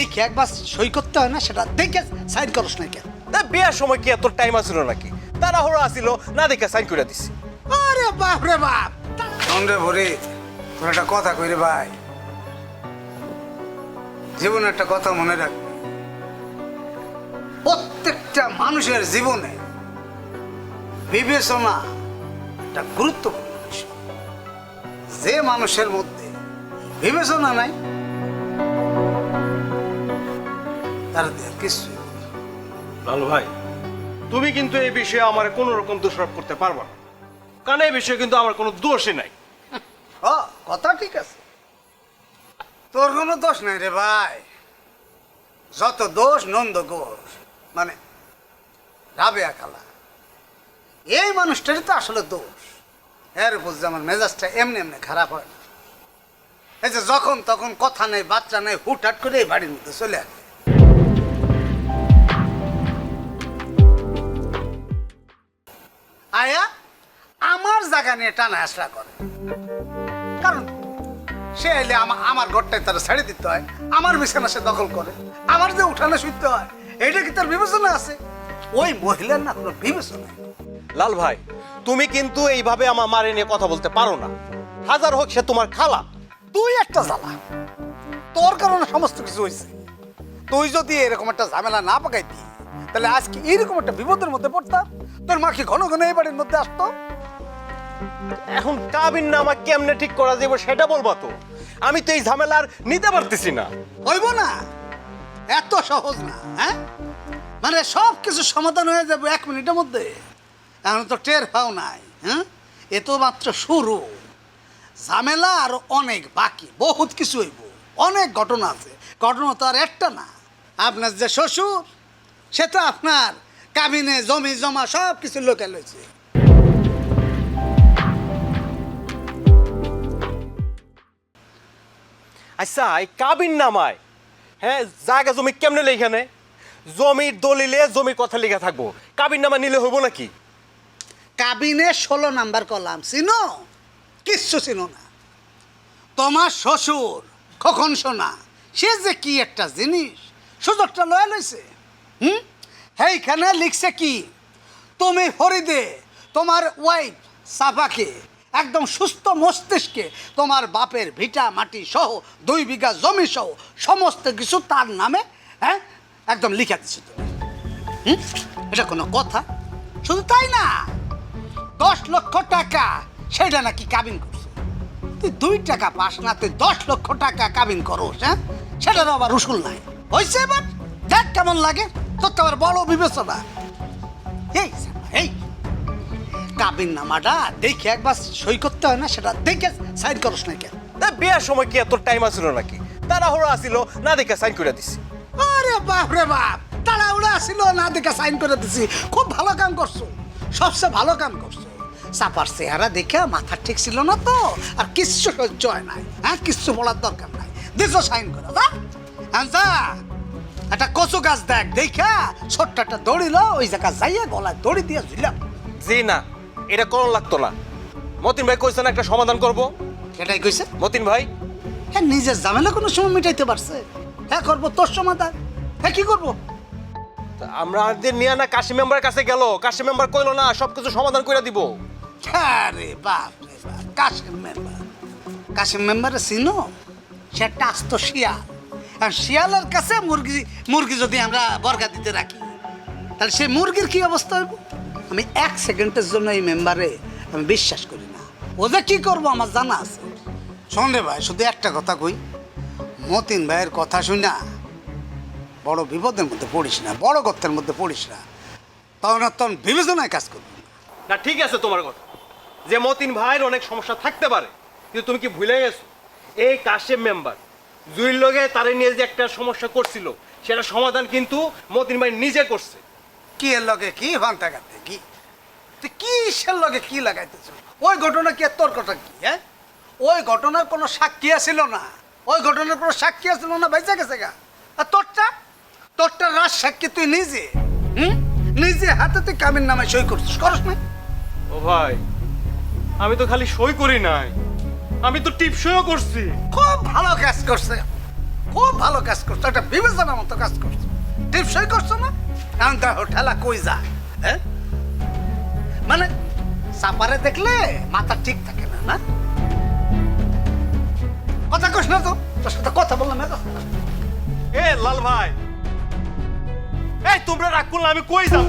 দেখে একবার সই করতে হয় না সেটা দেখে সাইন করস না তা বিয়ার সময় কি এত টাইম আছিল নাকি? তাড়াহুড়ো আসিল না দেখে সাইন করে দিছি। আরে বাপ রে বাপ! ভরে তোর একটা কথা কইরে ভাই। জীবনে একটা কথা মনে রাখ। প্রত্যেকটা মানুষের জীবনে বিবেচনা একটা গুরুত্বপূর্ণ বিষয়। যে মানুষের মধ্যে বিবেচনা নাই তার দিয়ে কিছু লালু ভাই তুমি কিন্তু এই বিষয়ে আমার কোনো রকম দোষারোপ করতে পারবা না। কারণ এই বিষয়ে কিন্তু আমার কোনো দোষই নাই। ও কথা ঠিক আছে। তোর কোনো দোষ নাই রে ভাই। যত দোষ নন্দ ঘোষ মানে রাবেয়া খালা এই মানুষটারই তো আসলে দোষ। এর যে আমার মেজাজটা এমনি এমনি খারাপ হয় না। এই যে যখন তখন কথা নেই বাচ্চা নেই হুটহাট করে এই বাড়ির মধ্যে চলে আসে। জায়গা নিয়ে টানা আসরা করে। কারণ সে এলে আমার ঘরটায় তারা ছেড়ে দিতে হয় আমার বিছানা সে দখল করে আমার যে উঠানে শুইতে হয় এইটা কি তার বিবেচনা আছে? ওই মহিলার না কোনো বিবেচনা লাল ভাই তুমি কিন্তু এইভাবে আমার মারে নিয়ে কথা বলতে পারো না। হাজার হোক সে তোমার খালা। তুই একটা জ্বালা। তোর কারণে সমস্ত কিছু হয়েছে তুই যদি এরকম একটা ঝামেলা না পাকাইতি তাহলে আজকে এইরকম একটা বিপদের মধ্যে পড়তাম তোর মা কি ঘন ঘন এই বাড়ির মধ্যে আসতো? এখন কাবিন নামা কেমনে ঠিক করা যাবে সেটা বলবা তো? আমি তো এই ঝামেলা আর নিতে পারতেছি না। হইব না। এত সহজ না হ্যাঁ? মানে সব কিছু সমাধান হয়ে যাবে এক মিনিটের মধ্যে। এখন তো টের পাও নাই হ্যাঁ? এ তো মাত্র শুরু। ঝামেলা আর অনেক বাকি, বহুত কিছু হইব। অনেক ঘটনা আছে। ঘটনা তো আর একটা না। আপনার যে শ্বশুর, সে তো আপনার কাবিনে জমি জমা সব কিছু লোকে লইছে। আচ্ছা এই কাবিন নামায়। হ্যাঁ জায়গা জমি কেমনে লেখানে জমির দলিলে জমির কথা লেখা থাকব। কাবিন নামা নিলে হইব নাকি? কাবিনে ষোলো নাম্বার কলাম, চিনো? কিচ্ছু চিনো না। তোমার শ্বশুর কখন শোনা? সে যে কি একটা জিনিস? সুযোগটা লয়ে লইছে। হুম? সেইখানে লিখছে কি? তুমি হরিদে তোমার ওয়াইফ সাফাকে একদম সুস্থ মস্তিষ্কে তোমার বাপের ভিটা, মাটি সহ, দুই বিঘা জমি সহ, সমস্ত কিছু তার নামে হ্যাঁ? একদম লিখে দিচ্ছে তুমি হুম? এটা কোনো কথা? শুধু তাই না, দশ লক্ষ টাকা সেটা নাকি কাবিন করছে। তুই দুই টাকা পাস না, তুই দশ লক্ষ টাকা কাবিন করোস হ্যাঁ? সেটারও আবার উসুল নাই। হয়েছে এবার? দেখ কেমন লাগে, তোর তো আবার বড় বিবেচনা। এই নামাটা দেখে একবার সই করতে হয় না সেটা দেখে সাইন করস না কেন? তা বিয়ার সময় কি এত টাইম আসিল নাকি? তাড়াহুড়ো আসিল না দেখে সাইন করে দিছি। আরে বাপ রে বাপ তারা উড়ে আসিল না দেখে সাইন করে দিছি। খুব ভালো কাম করছ সবচেয়ে ভালো কাম করছ। চাপার চেহারা দেখে মাথা ঠিক ছিল না তো আর কিচ্ছু সহ্য হয় নাই। হ্যাঁ কিচ্ছু বলার দরকার নাই। দিছো সাইন করে যা। হ্যাঁ একটা কচু গাছ দেখ দেখা ছোট্ট একটা দড়িল ওই জায়গা যাইয়া গলায় দড়ি দিয়ে ঝুলাম জি না এটা কোন লাগতো না? মতিন ভাই কইছেন একটা সমাধান করব। এটাই কইছে? মতিন ভাই? হ্যাঁ নিজের ঝামেলা কোনো সময় মিটাইতে পারছে। হ্যাঁ করব তোর সমাধান। হ্যাঁ কি করব? তা আমরা আমাদের নিয়ে না কাশি মেম্বারের কাছে গেল কাশি মেম্বার কইলো না সবকিছু সমাধান করে দিব। আরে বাপ রে বাপ কাশিম মেম্বার। কাশিম মেম্বারে চিনো? সে একটা আস্ত শিয়াল। আর শিয়ালের কাছে মুরগি মুরগি যদি আমরা বর্গা দিতে রাখি তাহলে সে মুরগির কি অবস্থা হইব? আমি এক সেকেন্ডের জন্য এই মেম্বারে আমি বিশ্বাস করি না। ও যে কি করব আমার জানা আছে। শোন রে ভাই, শুধু একটা কথা কই। মতিন ভাইয়ের কথা শুই না বড় বিপদের মধ্যে পড়িস না, বড় গর্তের মধ্যে পড়িস না। তখন আর তখন বিবেচনায় কাজ করবি না। ঠিক আছে তোমার কথা। যে মতিন ভাইয়ের অনেক সমস্যা থাকতে পারে, কিন্তু তুমি কি ভুলে গেছো? এই কাশেম মেম্বার জুইর লগে তারে নিয়ে যে একটা সমস্যা করছিল সেটা সমাধান কিন্তু মতিন ভাই নিজে করছে। কি এর লগে কি ভান্তা কাটতে কি? তুই কি ইসের লগে কি লাগাইতেছ? ওই ঘটনা কি আর তোর কথা কি হ্যাঁ? ওই ঘটনার কোনো সাক্ষী ছিল না। ওই ঘটনার কোনো সাক্ষী ছিল না বেঁচে গেছে গা। আর তোরটা? তোরটা রাজ সাক্ষী তুই নিজে হুম? নিজে হাতে তুই কামিন নামে সই করছিস করস না? ও ভাই আমি তো খালি সই করি নাই। আমি তো টিপসইও করছি। খুব ভালো কাজ করছে। খুব ভালো কাজ করছে একটা বিবেচনার মতো কাজ করছে। টিপ সই করছ না? এখন দেখো ঠেলা হ্যাঁ? মানে সাপারে দেখলে মাথা ঠিক থাকে না না? কথা কস না তো, তোর সাথে কথা বললাম এত এ, লাল ভাই। এই, তোমরা রাগ করলে আমি কই যাব?